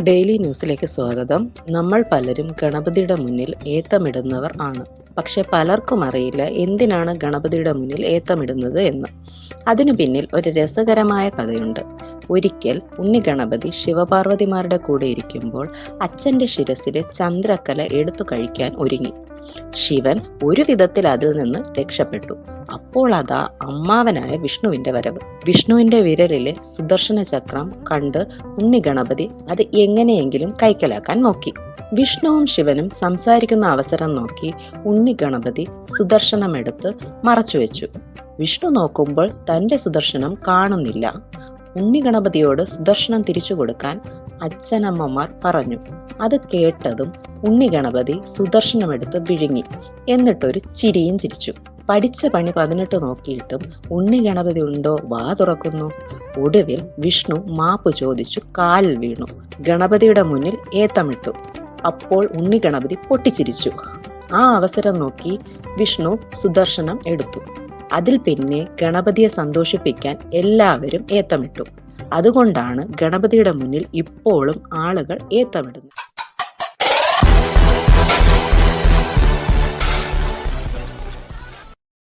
Daily ന്യൂസിലേക്ക് സ്വാഗതം. നമ്മൾ പലരും ഗണപതിയുടെ മുന്നിൽ ഏത്തമിടുന്നവർ ആണ്. പക്ഷെ പലർക്കും അറിയില്ല എന്തിനാണ് ഗണപതിയുടെ മുന്നിൽ ഏത്തമിടുന്നത് എന്ന്. അതിനു പിന്നിൽ ഒരു രസകരമായ കഥയുണ്ട്. ഒരിക്കൽ ഉണ്ണി ഗണപതി ശിവപാർവതിമാരുടെ കൂടെ ഇരിക്കുമ്പോൾ അച്ഛന്റെ ശിരസിലെ ചന്ദ്രക്കല എടുത്തു കഴിക്കാൻ ഒരുങ്ങി. ശിവൻ ഒരു വിധത്തിൽ അതിൽ നിന്ന് രക്ഷപ്പെട്ടു. അപ്പോൾ അതാ അമ്മാവനായ വിഷ്ണുവിന്റെ വരവ്. വിഷ്ണുവിന്റെ വിരലിലെ സുദർശന ചക്രം കണ്ട് ഉണ്ണി ഗണപതി അത് എങ്ങനെയെങ്കിലും കൈക്കലാക്കാൻ നോക്കി. വിഷ്ണുവും ശിവനും സംസാരിക്കുന്ന അവസരം നോക്കി ഉണ്ണി ഗണപതി സുദർശനമെടുത്ത് മറച്ചുവെച്ചു വിഷ്ണു നോക്കുമ്പോൾ തന്റെ സുദർശനം കാണുന്നില്ല. ഉണ്ണി ഗണപതിയോട് സുദർശനം തിരിച്ചു കൊടുക്കാൻ അച്ഛനമ്മമാർ പറഞ്ഞു. അത് കേട്ടതും ഉണ്ണി ഗണപതി സുദർശനമെടുത്ത് വിഴുങ്ങി. എന്നിട്ടൊരു ചിരിയും ചിരിച്ചു. പഠിച്ച പണി പതിനെട്ട് നോക്കിയിട്ടും ഉണ്ണി ഗണപതി ഉണ്ടോ? വാ തുറക്കുന്നു. ഒടുവിൽ വിഷ്ണു മാപ്പ് ചോദിച്ചു. കാലിൽ വീണു. ഗണപതിയുടെ മുന്നിൽ ഏത്തമിട്ടു. അപ്പോൾ ഉണ്ണി ഗണപതി പൊട്ടിച്ചിരിച്ചു. ആ അവസരം നോക്കി വിഷ്ണു സുദർശനം എടുത്തു. അതിൽ പിന്നെ ഗണപതിയെ സന്തോഷിപ്പിക്കാൻ എല്ലാവരും ഏത്തമിട്ടു. അതുകൊണ്ടാണ് ഗണപതിയുടെ മുന്നിൽ ഇപ്പോഴും ആളുകൾ ഏത്തമിടുന്നത്.